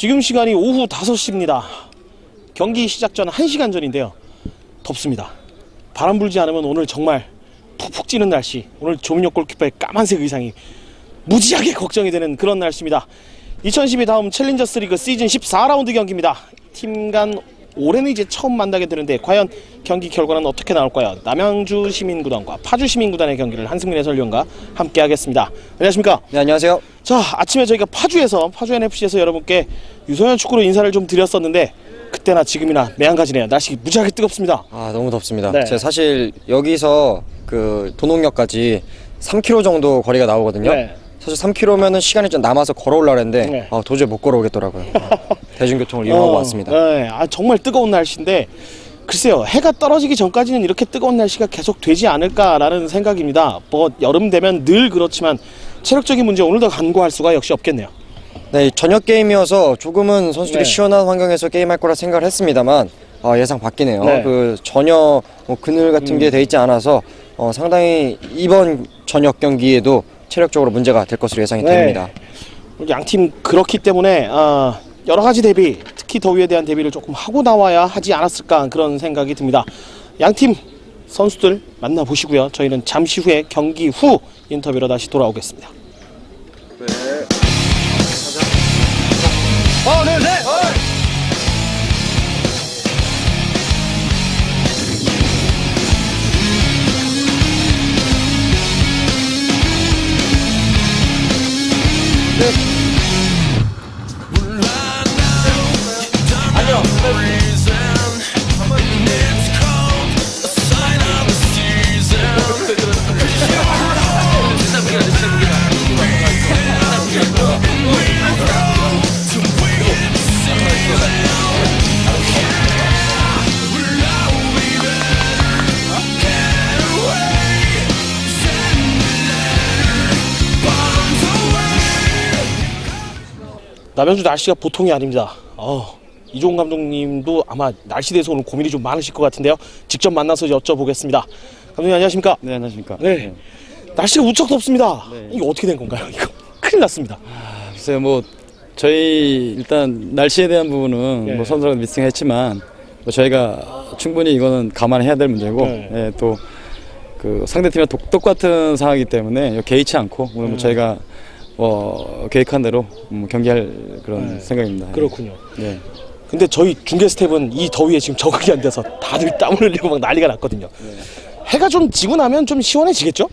지금 시간이 오후 5시입니다. 경기 시작 전 1시간 전인데요. 덥습니다. 바람 불지 않으면 오늘 정말 푹푹 찌는 날씨. 오늘 조민혁 골키퍼의 까만색 의상이 무지하게 걱정이 되는 그런 날씨입니다. 2012 다음 챌린저스 리그 시즌 14라운드 경기입니다. 팀 간 올해는 이제 처음 만나게 되는데 과연 경기 결과는 어떻게 나올까요? 남양주 시민구단과 파주 시민구단의 경기를 한승민 해설위원과 함께 하겠습니다. 안녕하십니까? 네, 안녕하세요. 자 아침에 저희가 파주에서 파주 NFC에서 여러분께 유소년 축구로 인사를 좀 드렸었는데 그때나 지금이나 매한가지네요 날씨 무지하게 뜨겁습니다 아, 너무 덥습니다. 네. 제가 사실 여기서 그 도농역까지 3km 정도 거리가 나오거든요. 네. 사실 3km면은 시간이 좀 남아서 걸어올라 그랬는데 네. 아, 도저히 못 걸어오겠더라고요. 대중교통을 이용하고 어, 왔습니다. 네, 아, 정말 뜨거운 날씨인데 글쎄요 해가 떨어지기 전까지는 이렇게 뜨거운 날씨가 계속 되지 않을까라는 생각입니다 뭐 여름 되면 늘 그렇지만 체력적인 문제 오늘도 간과할 수가 역시 없겠네요 네, 이 저녁 게임이어서 조금은 선수들이 네. 시원한 환경에서 게임할 거라 생각을 했습니다만 아, 예상 바뀌네요. 네. 그 전혀 뭐 그늘 같은 게 돼 있지 않아서 어, 상당히 이번 저녁 경기에도 체력적으로 문제가 될 것으로 예상이 네. 됩니다. 양팀 그렇기 때문에 아, 여러 가지 대비 특히 더위에 대한 대비를 조금 하고 나와야 하지 않았을까 그런 생각이 듭니다. 양팀 선수들 만나보시고요. 저희는 잠시 후에 경기 후 인터뷰로 다시 돌아오겠습니다. 어, 네, 네. 남양주 날씨가 보통이 아닙니다. 어, 이종훈 감독님도 아마 날씨 대해서 오늘 고민이 좀 많으실 것 같은데요. 직접 만나서 여쭤보겠습니다. 감독님 안녕하십니까? 네, 안녕하십니까. 네. 날씨가 무척 덥습니다. 네. 이거 어떻게 된 건가요? 이거 큰일 났습니다. 글쎄요, 뭐 저희 일단 날씨에 대한 부분은 네. 뭐 선수가 미팅했지만 뭐 저희가 충분히 이거는 감안해야 될 문제고 네. 예, 또 그 상대팀과 독, 똑같은 상황이기 때문에 개의치 않고 오늘 뭐 음. 저희가 뭐 계획한 대로 음, 경기할 그런 네. 생각입니다. 그렇군요. 네. 근데 저희 중계 스텝은 이 더위에 지금 적응이 안 돼서 다들 땀을 흘리고 막 난리가 났거든요. 해가 좀 지고 나면 좀 시원해지겠죠?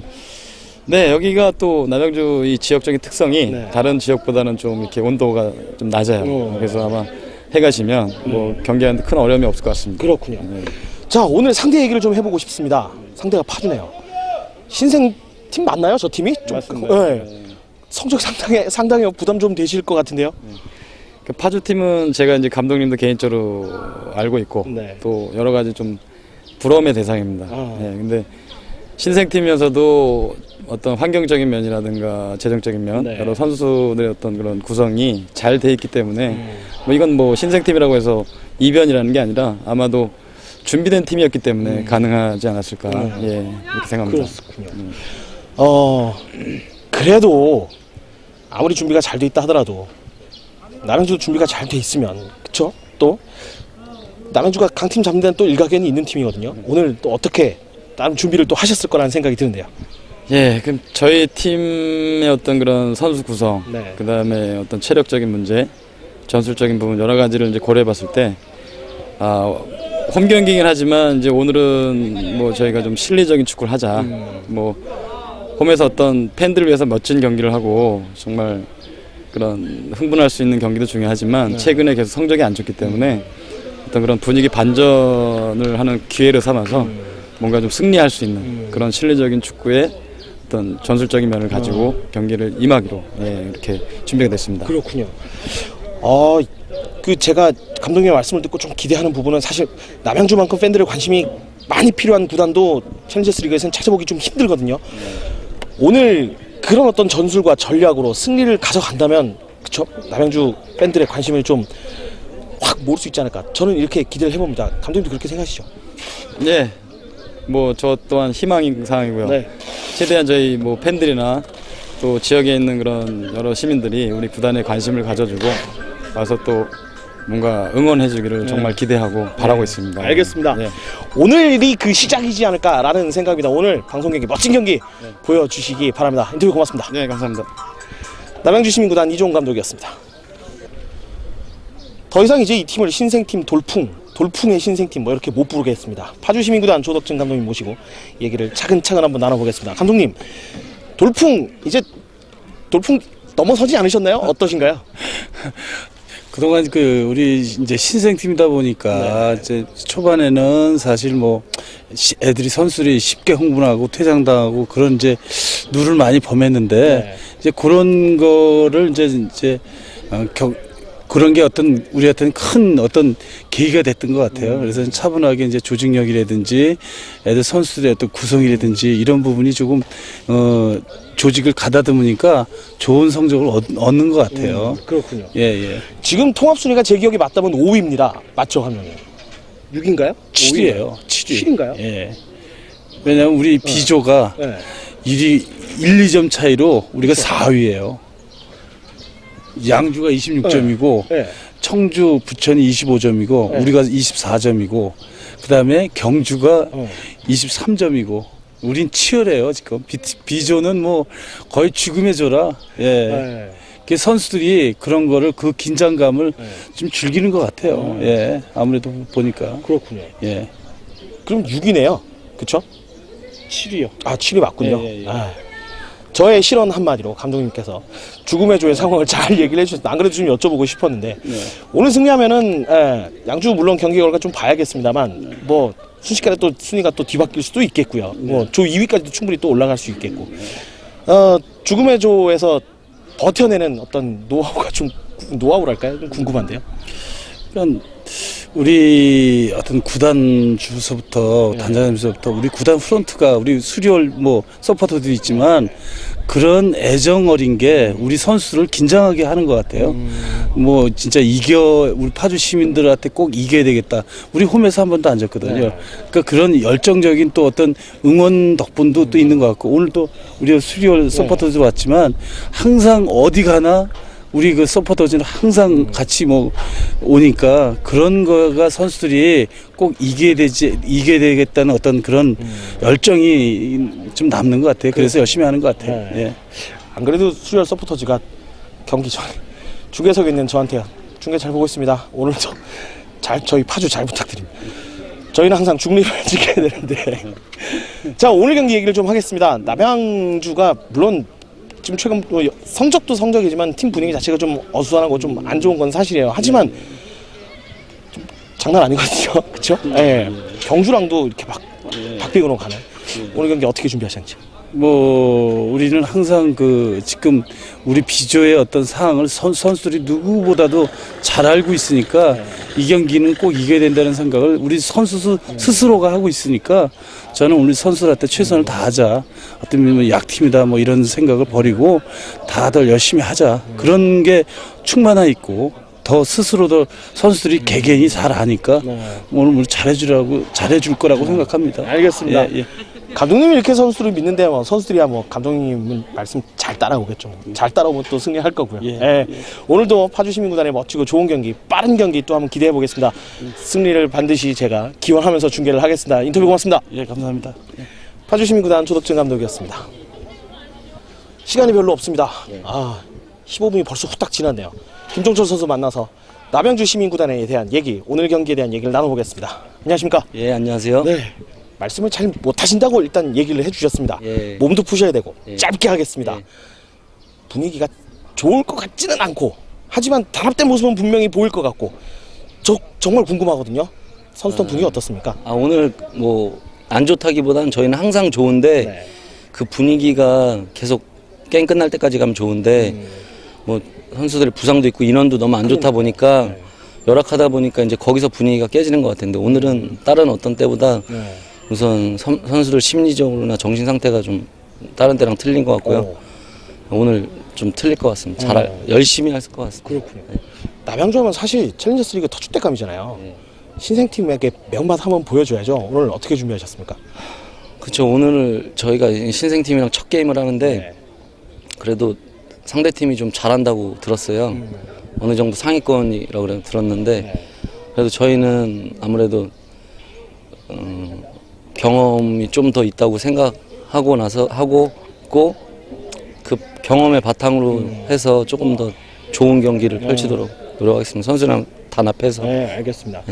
네, 여기가 또 남양주 이 지역적인 특성이 네. 다른 지역보다는 좀 이렇게 온도가 좀 낮아요. 어. 그래서 아마 해가 지면 뭐 경기하는데 큰 어려움이 없을 것 같습니다. 그렇군요. 네. 자 오늘 상대 얘기를 좀 해보고 싶습니다. 상대가 파주네요. 신생 팀 맞나요? 저 팀이? 좀 맞습니다. 네. 성적 상당히 상당히 부담 좀 되실 것 같은데요. 그 파주 팀은 제가 이제 감독님도 개인적으로 알고 있고 네. 또 여러 가지 좀 부러움의 대상입니다. 아. 예, 근데 신생 팀이면서도 어떤 환경적인 면이라든가 재정적인 면 네. 여러 선수들의 어떤 그런 구성이 잘 돼 있기 때문에 음. 뭐 이건 뭐 신생 팀이라고 해서 이변이라는 게 아니라 아마도 준비된 팀이었기 때문에 가능하지 않았을까 음. 예, 이렇게 생각합니다. 그렇군요. 어 그래도 아무리 준비가 잘 돼 있다 하더라도 남양주 준비가 잘 돼 있으면 그쵸? 또 남양주가 강팀 잡는 데는 또 일가견이 있는 팀이거든요. 오늘 또 어떻게 나름 준비를 또 하셨을 거라는 생각이 드는데요. 예, 그럼 저희 팀의 어떤 그런 선수 구성, 네. 그 다음에 어떤 체력적인 문제, 전술적인 부분 여러 가지를 이제 고려해봤을 때, 아, 홈 경기긴 하지만 이제 오늘은 뭐 저희가 좀 실리적인 축구를 하자. 뭐 홈에서 어떤 팬들을 위해서 멋진 경기를 하고 정말 그런 흥분할 수 있는 경기도 중요하지만 최근에 계속 성적이 안 좋기 때문에 어떤 그런 분위기 반전을 하는 기회를 삼아서 뭔가 좀 승리할 수 있는 그런 실리적인 축구의 어떤 전술적인 면을 가지고 경기를 임하기로 예, 이렇게 준비가 됐습니다. 그렇군요. 어, 그 제가 감독님의 말씀을 듣고 좀 기대하는 부분은 사실 남양주만큼 팬들의 관심이 많이 필요한 구단도 챌린저스 리그에서는 찾아보기 좀 힘들거든요. 오늘 그런 어떤 전술과 전략으로 승리를 가져간다면 그쵸? 남양주 팬들의 관심을 좀 확 모을 수 있지 않을까. 저는 이렇게 기대를 해봅니다. 감독님도 그렇게 생각하시죠? 네. 뭐 저 또한 희망인 상황이고요. 네. 최대한 저희 뭐 팬들이나 또 지역에 있는 그런 여러 시민들이 우리 구단에 관심을 가져주고 와서 또 뭔가 응원해 주기를 정말 기대하고 바라고 있습니다. 네. 알겠습니다. 네. 오늘이 그 시작이지 않을까라는 생각입니다. 오늘 방송 경기 멋진 경기 보여주시기 바랍니다. 인터뷰 고맙습니다. 네, 감사합니다. 남양주 시민구단 이종훈 감독이었습니다. 더 이상 이제 이 팀을 신생팀 돌풍, 돌풍의 신생팀 뭐 이렇게 못 부르겠습니다. 파주 시민구단 조덕진 감독님 모시고 얘기를 차근차근 한번 나눠보겠습니다. 감독님, 돌풍 이제 돌풍 넘어서지 않으셨나요? 어떠신가요? 그동안 그 우리 이제 신생팀이다 보니까 이제 초반에는 사실 뭐 시- 애들이 선수들이 쉽게 흥분하고 퇴장당하고 그런 이제 누를 많이 범했는데 네. 이제 그런 거를 이제 이제 어, 경, 그런 게 어떤 우리한테는 큰 어떤 계기가 됐던 것 같아요. 그래서 차분하게 이제 조직력이라든지 애들 선수들의 어떤 구성이라든지 이런 부분이 조금 어 조직을 가다듬으니까 좋은 성적을 얻, 얻는 것 같아요. 그렇군요. 예, 예. 지금 통합 순위가 제 기억에 맞다면 5위입니다. 맞죠 하면은 6인가요? 7위예요. 7위. 7인가요? 예. 왜냐면 우리 비조가 네. 1위 1, 2점 차이로 우리가 4위예요. 양주가 26점이고 네. 청주 부천이 25점이고 네. 우리가 24점이고 그다음에 경주가 어. 23점이고 우린 치열해요 지금 비, 비조는 뭐 거의 죽음의 조라 예 네. 그 선수들이 그런 거를 그 긴장감을 네. 좀 즐기는 것 같아요 예 아무래도 보니까 그렇군요. 예 그럼 6위네요. 그쵸? 7위요 아, 7위 맞군요. 예, 예, 예. 아, 저의 실언 한마디로 감독님께서 죽음의 조의 상황을 잘 얘기를 해주셨어요. 안 그래도 좀 여쭤보고 싶었는데 네. 오늘 승리하면은 예, 양주 물론 경기 결과 좀 봐야겠습니다만 뭐 순식간에 또 순위가 또 뒤바뀔 수도 있겠고요. 뭐 조 2위까지도 충분히 또 올라갈 수 있겠고 어, 죽음의 조에서 버텨내는 어떤 노하우가 좀 노하우랄까요? 좀 궁금한데요. 그러니까 우리 어떤 구단 주서부터 단장님서부터 우리 구단 프런트가 우리 수리올 뭐 서포터도 있지만 그런 애정 어린 게 우리 선수를 긴장하게 하는 것 같아요. 뭐 진짜 이겨 우리 파주 시민들한테 꼭 이겨야 되겠다. 우리 홈에서 한 번도 안 졌거든요. 그러니까 그런 열정적인 또 어떤 응원 덕분도 또 있는 것 같고 오늘 또 우리 수리올 서포터도 왔지만 항상 어디 가나 우리 그 서포터즈는 항상 같이 뭐 오니까 그런 거가 선수들이 꼭 이겨야 되지 이겨야 되겠다는 어떤 그런 열정이 좀 남는 것 같아요. 그래서 열심히 하는 것 같아요. 네. 예. 안 그래도 수리얼 서포터즈가 경기 전에 중계석에 있는 저한테 중계 잘 보고 있습니다. 오늘도 잘 저희 파주 잘 부탁드립니다. 저희는 항상 중립을 지켜야 되는데 자 오늘 경기 얘기를 좀 하겠습니다. 남양주가 물론 지금 최근 뭐 성적도 성적이지만 팀 분위기 자체가 좀 어수선하고 좀 안 좋은 건 사실이에요. 하지만 좀 장난 아니거든요. 그렇죠? 예. 경주랑도 이렇게 막 박빙으로 가는 오늘 경기 어떻게 준비하셨는지. 뭐 우리는 항상 그 지금 우리 비조의 어떤 상황을 선, 선수들이 누구보다도 잘 알고 있으니까 이 경기는 꼭 이겨야 된다는 생각을 우리 선수 스- 스스로가 하고 있으니까 저는 우리 선수들한테 최선을 다하자 어떤 면 약팀이다 뭐 이런 생각을 버리고 다들 열심히 하자 그런 게 충만하 있고 더 스스로도 선수들이 개개인이 잘 아니까 오늘 우리 잘해주라고 잘해줄 거라고 생각합니다. 알겠습니다. 예, 예. 감독님이 이렇게 선수를 믿는데 뭐 선수들이야 뭐 감독님 말씀 잘 따라오겠죠. 잘 따라오면 또 승리할 거고요. 예, 예, 오늘도 파주 시민구단의 멋지고 좋은 경기, 빠른 경기 또 한번 기대해 보겠습니다. 승리를 반드시 제가 기원하면서 중계를 하겠습니다. 인터뷰 고맙습니다. 예, 감사합니다. 파주 시민구단 조덕진 감독이었습니다. 시간이 별로 없습니다. 아, 15분이 벌써 후딱 지났네요. 김종철 선수 만나서 남양주 시민구단에 대한 얘기, 오늘 경기에 대한 얘기를 나눠보겠습니다. 안녕하십니까? 예, 안녕하세요. 네. 말씀을 잘 못하신다고 일단 얘기를 해주셨습니다. 예. 몸도 푸셔야 되고 예. 짧게 하겠습니다. 예. 분위기가 좋을 것 같지는 않고 하지만 단합된 모습은 분명히 보일 것 같고 저 정말 궁금하거든요. 선수단 분위기 어떻습니까? 아, 오늘 뭐 안 좋다기보다는 저희는 항상 좋은데 네. 그 분위기가 계속 게임 끝날 때까지 가면 좋은데 음. 뭐 선수들의 부상도 있고 인원도 너무 안 좋다 보니까 네. 열악하다 보니까 이제 거기서 분위기가 깨지는 것 같은데 오늘은 다른 어떤 때보다 네. 우선 선, 선수들 심리적으로나 정신 상태가 좀 다른 때랑 틀린 것 같고요. 어, 오늘 좀 틀릴 것 같습니다. 잘 어. 열심히 할 것 같습니다. 그렇군요. 남양주하면 사실 챌린저스 리그 터줏대감이잖아요. 신생팀에게 명맛 한번 보여줘야죠. 오늘 어떻게 준비하셨습니까? 그렇죠. 오늘 저희가 신생팀이랑 첫 게임을 하는데 네. 그래도 상대 팀이 좀 잘한다고 들었어요. 음. 어느 정도 상위권이라고 들었는데 네. 그래도 저희는 아무래도 음, 경험이 좀 더 있다고 생각하고 나서 하고 있고 그 경험의 바탕으로 음. 해서 조금 더 좋은 경기를 펼치도록 노력하겠습니다. 선수랑 단합해서. 네, 알겠습니다.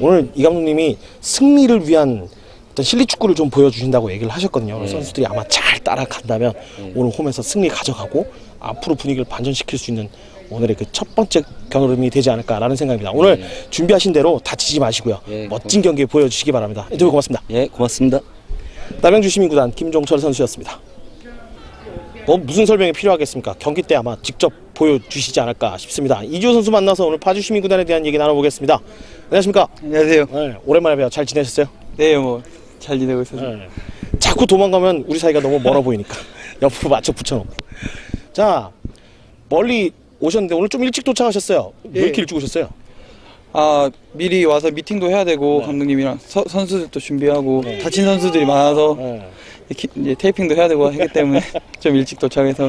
오늘 이 감독님이 승리를 위한 어떤 실리 축구를 좀 보여주신다고 얘기를 하셨거든요. 네. 선수들이 아마 잘 따라간다면 오늘 홈에서 승리 가져가고 앞으로 분위기를 반전시킬 수 있는 오늘의 그 첫 번째 경험이 되지 않을까라는 생각입니다. 오늘 준비하신 대로 다치지 마시고요. 네, 멋진 경기 보여주시기 바랍니다. 인터뷰 고맙습니다. 예, 고맙습니다. 남양주 시민구단 김종철 선수였습니다. 뭐 무슨 설명이 필요하겠습니까? 경기 때 아마 직접 보여주시지 않을까 싶습니다. 이주호 선수 만나서 오늘 파주 시민구단에 대한 얘기 나눠보겠습니다. 안녕하십니까? 안녕하세요. 네, 오랜만에 뵈요. 잘 지내셨어요? 네, 뭐 잘 지내고 있어서. 네. 자꾸 도망가면 우리 사이가 너무 멀어 보이니까 옆으로 맞춰 붙여놓고. 자, 멀리 오셨는데 오늘 좀 일찍 도착하셨어요. 왜 예. 이렇게 일찍 오셨어요? 아 미리 와서 미팅도 해야 되고 네. 감독님이랑 서- 선수들도 준비하고 다친 선수들이 많아서 네. 이렇게 이제 테이핑도 해야 되고 하기 때문에 좀 일찍 도착해서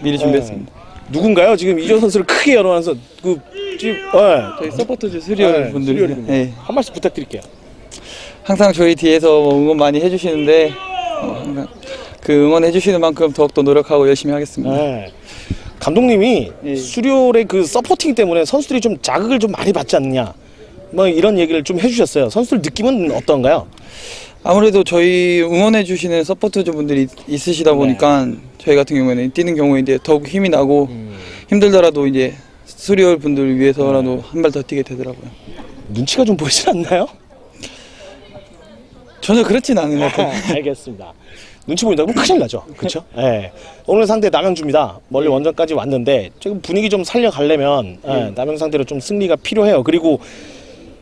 미리 준비했습니다. 누군가요? 지금 이주호 선수를 크게 열어놔서 그 지금 네. 저희 서포터즈 수리얼 네, 분들이 수리얼입니다. 네, 한 말씀 부탁드릴게요. 항상 저희 뒤에서 뭐 응원 많이 해주시는데 어, 항상 그 응원해 주시는 만큼 더욱더 노력하고 열심히 하겠습니다. 네. 감독님이 예. 수료의 그 서포팅 때문에 선수들이 좀 자극을 좀 많이 받지 않느냐 뭐 이런 얘기를 좀 해주셨어요. 선수들 느낌은 어떤가요? 아무래도 저희 응원해 주시는 서포터즈 분들이 있으시다 보니까 저희 같은 경우에는 뛰는 경우에 이제 더욱 힘이 나고 힘들더라도 이제 수리얼 분들 위해서라도 한 발 더 뛰게 되더라고요. 눈치가 좀 보이진 않나요? 전혀 그렇진 않은 것 같아요. 알겠습니다. 눈치 보인다 그러면 큰일 나죠. 그렇죠? 예. 오늘 상대 남양주입니다. 멀리 원정까지 왔는데 지금 분위기 좀 살려가려면 예, 남양 상대로 좀 승리가 필요해요. 그리고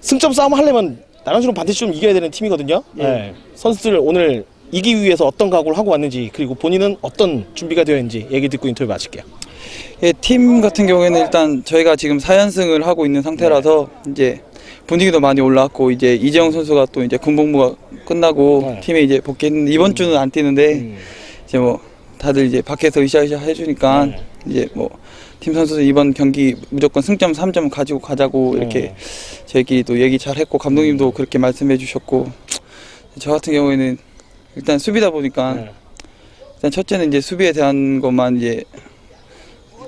승점 싸움 하려면 남양주는 반드시 좀 이겨야 되는 팀이거든요. 예. 선수들 오늘 이기기 위해서 어떤 각오를 하고 왔는지 그리고 본인은 어떤 준비가 되어 있는지 얘기 듣고 인터뷰 마칠게요. 예, 팀 같은 경우에는 일단 저희가 지금 4연승을 하고 있는 상태라서 이제 분위기도 많이 올라왔고 이제 이재영 선수가 또 이제 군복무가 끝나고 네. 팀에 이제 복귀했는데 이번 주는 안 뛰는데 이제 뭐 다들 이제 밖에서 으쌰으쌰 해주니까 네. 이제 뭐 팀 선수들 이번 경기 무조건 승점 3점 가지고 가자고 이렇게 네. 저희끼리도 얘기 잘 했고 감독님도 그렇게 말씀해 주셨고 저 같은 경우에는 일단 수비다 보니까 네. 일단 첫째는 이제 수비에 대한 것만 이제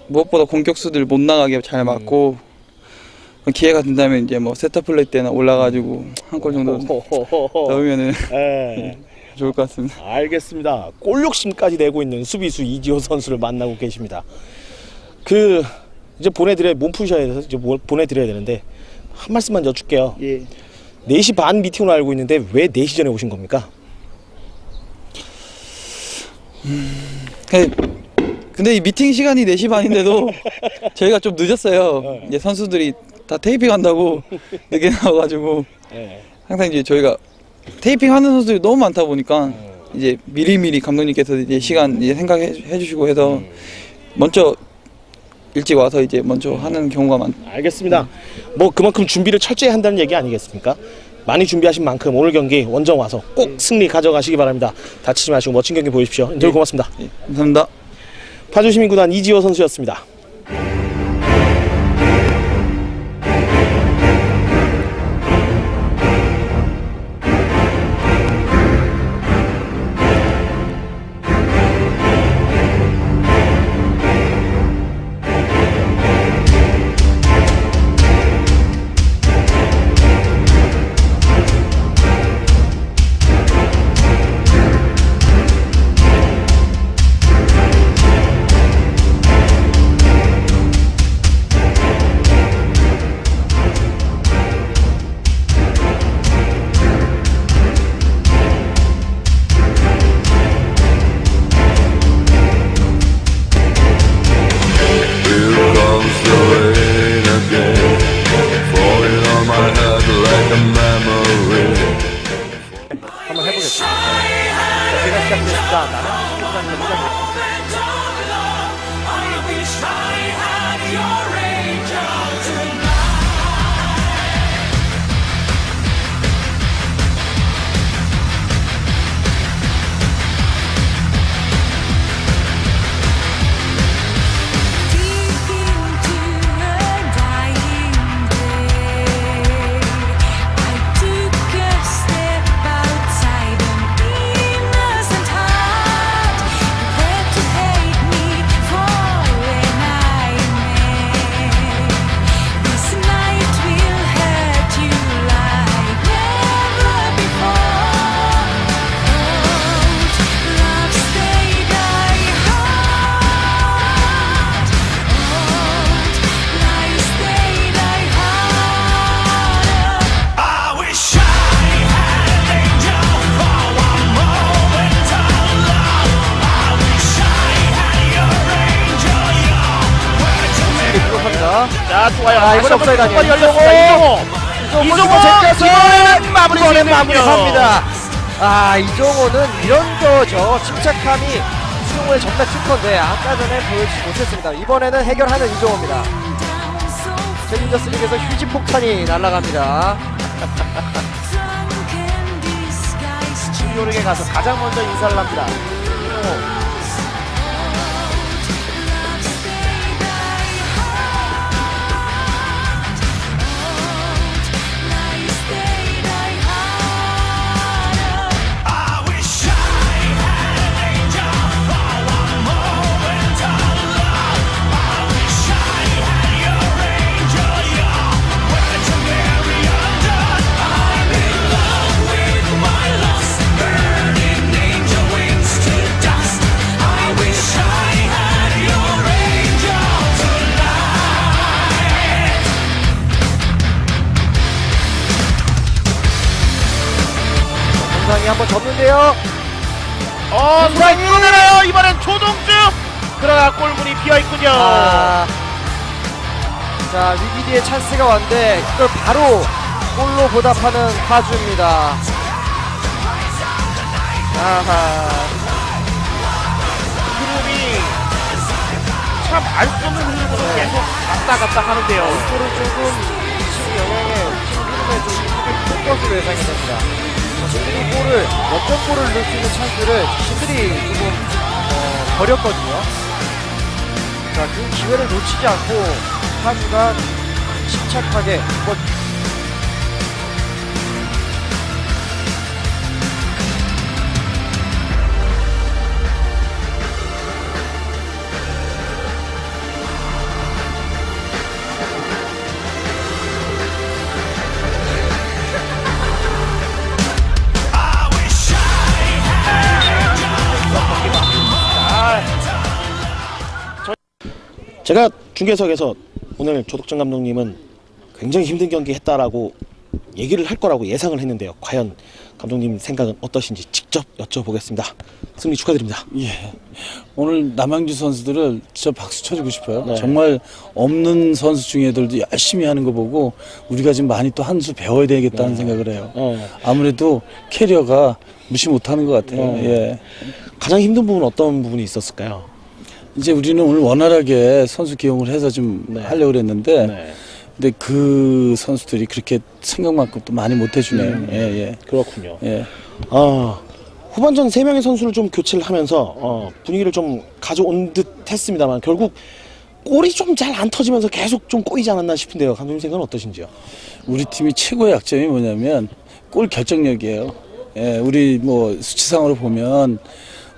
무엇보다 공격수들 못 나가게 잘 막고 기회가 된다면 이제 뭐 세터 플레이 때나 올라가지고 한 골 정도 넣으면은 예. 좋을 것 같습니다. 알겠습니다. 골 욕심까지 내고 있는 수비수 이지호 선수를 만나고 계십니다. 그 이제 보내드려 몸 푸셔야 돼서 이제 뭐- 보내드려야 되는데 한 말씀만 여쭐게요. 예. 4시 반 미팅으로 알고 있는데 왜 4시 전에 오신 겁니까? 그- 근데 이 미팅 시간이 4시 반인데도 저희가 좀 늦었어요. 이제 선수들이 다 테이핑 한다고 늦게 나와가지고 항상 이제 저희가 테이핑 하는 선수들이 너무 많다 보니까 이제 미리미리 감독님께서 이제 시간 이제 생각해 주- 해주시고 해서 먼저 일찍 와서 이제 먼저 하는 경우가 많. 알겠습니다. 뭐 그만큼 준비를 철저히 한다는 얘기 아니겠습니까? 많이 준비하신 만큼 오늘 경기 원정 와서 꼭 승리 가져가시기 바랍니다. 다치지 마시고 멋진 경기 보여주십시오. 인터뷰 고맙습니다. 예, 감사합니다. 파주시민구단 이지호 선수였습니다. 자, 좋아요. 아, 이번에 아니에요. 번 열렸습니다. 이종호. 이종호 제껴서 마무리 지으면요. 마무리합니다. 아 이종호는 이런 거죠. 침착함이 이종호의 정말 특허인데 아까 전에 보여주지 못했습니다. 이번에는 해결하는 이종호입니다. 챌린저스 리그에서 휴지 폭탄이 날아갑니다. 뉴욕에 가서 가장 먼저 인사를 합니다. 이종호. 어, 수상 끊어내요. 이번엔 조동주. 그러나 골문이 비어 있군요. 아, 자 위기디의 찬스가 왔는데 이걸 바로 골로 보답하는 파주입니다. 아하. 흐름이 참 알 수 없는 흐름으로 계속 왔다 갔다 하는데요. 골은 조금 지금 영향에 지금 흐름에 좀 예상이 됩니다. 자신들이 골을 역전 골을 넣을 수 있는 찬스를 자신들이 조금 어, 버렸거든요. 자, 그 기회를 놓치지 않고 파주가 침착하게 뭐 제가 중계석에서 오늘 조덕정 감독님은 굉장히 힘든 경기 했다라고 얘기를 할 거라고 예상을 했는데요. 과연 감독님 생각은 어떠신지 직접 여쭤보겠습니다. 승리 축하드립니다. 예. 오늘 남양주 선수들을 진짜 박수 쳐주고 싶어요. 네. 정말 없는 선수 중에들도 열심히 하는 거 보고 우리가 지금 많이 또 한 수 배워야 되겠다는 생각을 해요. 어, 아무래도 캐리어가 무시 못하는 것 같아요. 어. 예. 가장 힘든 부분은 어떤 부분이 있었을까요? 이제 우리는 오늘 원활하게 선수 기용을 해서 좀 네. 하려고 그랬는데 네, 근데 그 선수들이 그렇게 생각만큼 또 많이 못 해주네요. 음. 예, 예. 그렇군요. 예. 아, 후반전 세명의 선수를 좀 교체를 하면서 어, 분위기를 좀 가져온 듯 했습니다만 결국 골이 좀 잘 안 터지면서 계속 좀 꼬이지 않았나 싶은데요. 감독님 생각은 어떠신지요? 우리 팀이 최고의 약점이 뭐냐면 골 결정력이에요. 예, 우리 뭐 수치상으로 보면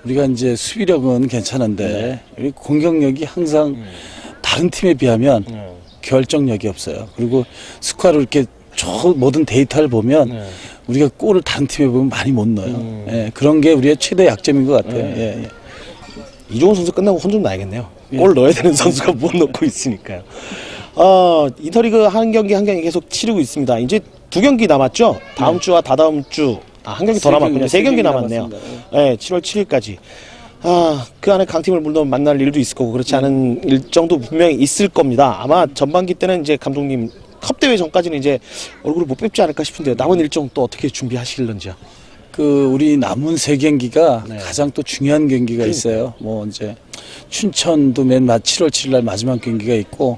우리가 이제 수비력은 괜찮은데 우리 공격력이 항상 다른 팀에 비하면 결정력이 없어요. 그리고 스코어를 이렇게 저 모든 데이터를 보면 우리가 골을 다른 팀에 보면 많이 못 넣어요. 예, 그런 게 우리의 최대 약점인 것 같아요. 예, 예. 이종훈 선수 끝나고 혼 좀 나야겠네요. 골 넣어야 되는 선수가 못 넣고 있으니까요. 어, 인터리그 한 경기 한 경기 계속 치르고 있습니다. 이제 두 경기 남았죠? 다음 주와 다다음 주. 아, 한 경기 더세 남았군요. 세세 경기 남았네요. 남았습니다. 네, 7월 7일까지. 아, 그 안에 강팀을 물론 만날 일도 있을 거고 그렇지 않은 일정도 분명히 있을 겁니다. 아마 전반기 때는 이제 감독님 컵 대회 전까지는 이제 얼굴을 못 뵙지 않을까 싶은데 남은 일정 또 어떻게 준비하실런지요? 그 우리 남은 세 경기가 네. 가장 또 중요한 경기가 있어요. 뭐 이제 춘천도 맨 마- 7월 7일 날 마지막 경기가 있고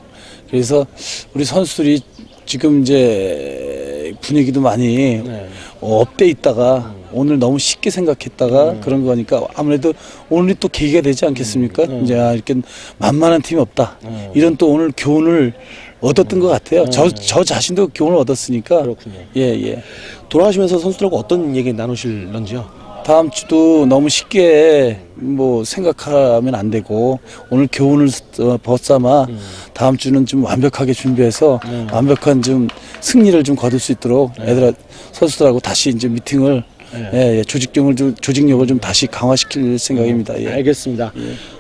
그래서 우리 선수들이 지금 이제 분위기도 많이 네. 어, 업돼 있다가 오늘 너무 쉽게 생각했다가 그런 거니까 아무래도 오늘이 또 계기가 되지 않겠습니까? 이제 아, 이렇게 만만한 팀이 없다. 이런 또 오늘 교훈을 얻었던 것 같아요. 저, 저 자신도 교훈을 얻었으니까. 그렇군요. 예, 예. 돌아가시면서 선수들하고 어떤 얘기 나누실런지요? 다음 주도 너무 쉽게 뭐 생각하면 안 되고 오늘 교훈을 어, 벗삼아 다음 주는 좀 완벽하게 준비해서 완벽한 좀 승리를 좀 거둘 수 있도록 애들 선수들하고 다시 이제 미팅을 예, 예, 조직력을 좀 조직력을 좀 다시 강화시킬 생각입니다. 예. 알겠습니다.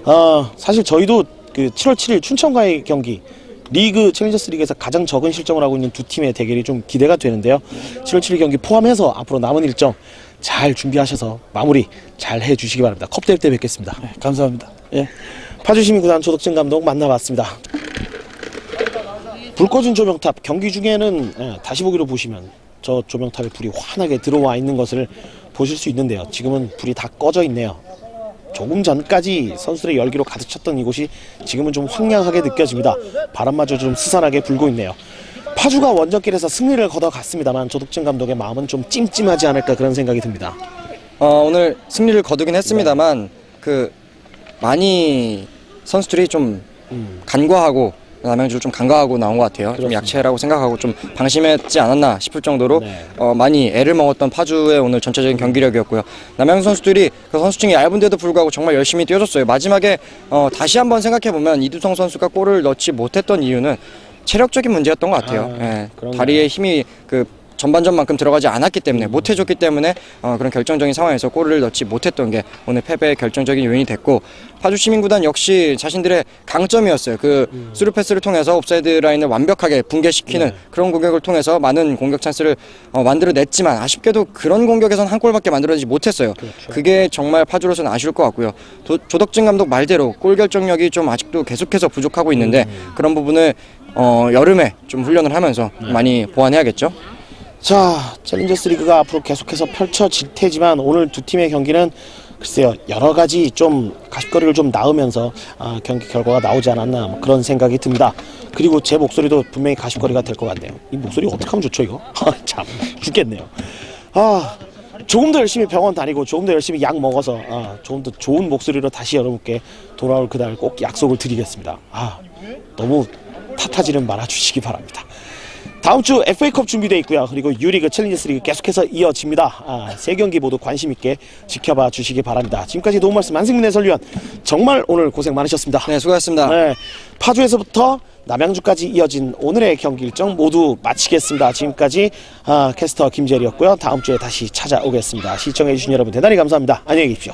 아 사실 저희도 그 7월 7일 춘천과의 경기 리그 챌린저스 리그에서 가장 적은 실점을 하고 있는 두 팀의 대결이 좀 기대가 되는데요. 7월 7일 경기 포함해서 앞으로 남은 일정 잘 준비하셔서 마무리 잘 해주시기 바랍니다. 컵 대회 때 뵙겠습니다. 네, 감사합니다. 예. 파주시민 구단 조덕진 감독 만나봤습니다. 불 꺼진 조명탑 경기 중에는 예, 다시 보기로 보시면 저 조명탑에 불이 환하게 들어와 있는 것을 보실 수 있는데요. 지금은 불이 다 꺼져 있네요. 조금 전까지 선수들의 열기로 가득 찼던 이곳이 지금은 좀 황량하게 느껴집니다. 바람마저 좀 스산하게 불고 있네요. 파주가 원정길에서 승리를 거둬갔습니다만 조덕진 감독의 마음은 좀 찜찜하지 않을까 그런 생각이 듭니다. 어, 오늘 승리를 거두긴 했습니다만 그 많이 선수들이 좀 음. 간과하고 남양주를 좀 간과하고 나온 것 같아요. 좀 그렇습니다. 약체라고 생각하고 좀 방심했지 않았나 싶을 정도로 네. 어, 많이 애를 먹었던 파주의 오늘 전체적인 경기력이었고요. 남양주 선수들이 그 선수층이 얇은데도 불구하고 정말 열심히 뛰어줬어요. 마지막에 어, 다시 한번 생각해 보면 이두성 선수가 골을 넣지 못했던 이유는 체력적인 문제였던 것 같아요. 아, 예. 다리에 힘이 그 전반전만큼 들어가지 않았기 때문에 못 해줬기 때문에 어, 그런 결정적인 상황에서 골을 넣지 못했던 게 오늘 패배의 결정적인 요인이 됐고 파주 시민구단 역시 자신들의 강점이었어요. 그 스루 패스를 통해서 옵사이드 라인을 완벽하게 붕괴시키는 그런 공격을 통해서 많은 공격 찬스를 어, 만들어냈지만 아쉽게도 그런 공격에선 한 골밖에 만들어내지 못했어요. 그게 정말 파주로서는 아쉬울 것 같고요. 도- 조덕진 감독 말대로 골 결정력이 좀 아직도 계속해서 부족하고 있는데 그런 부분을 어, 여름에 좀 훈련을 하면서 많이 보완해야겠죠. 자, 챌린저스 리그가 앞으로 계속해서 펼쳐질 테지만 오늘 두 팀의 경기는 글쎄요 여러 가지 좀 가십거리를 좀 낳으면서 아, 경기 결과가 나오지 않았나 뭐 그런 생각이 듭니다. 그리고 제 목소리도 분명히 가십거리가 될 것 같네요. 이 목소리 어떻게 하면 좋죠 이거? 아, 참 죽겠네요. 아 조금 더 열심히 병원 다니고 조금 더 열심히 약 먹어서 아, 조금 더 좋은 목소리로 다시 여러분께 돌아올 그날 꼭 약속을 드리겠습니다. 아 너무 탓하지는 말아주시기 바랍니다. 다음 주 FA컵 준비되어 있고요. 그리고 유리그 챌린저스 리그 계속해서 이어집니다. 아, 세 경기 모두 관심 있게 지켜봐 주시기 바랍니다. 지금까지 도움 말씀 안승민 해설위원 정말 오늘 고생 많으셨습니다. 네, 수고하셨습니다. 네, 파주에서부터 남양주까지 이어진 오늘의 경기 일정 모두 마치겠습니다. 지금까지 아, 캐스터 김재리였고요. 다음 주에 다시 찾아오겠습니다. 시청해주신 여러분 대단히 감사합니다. 안녕히 계십시오.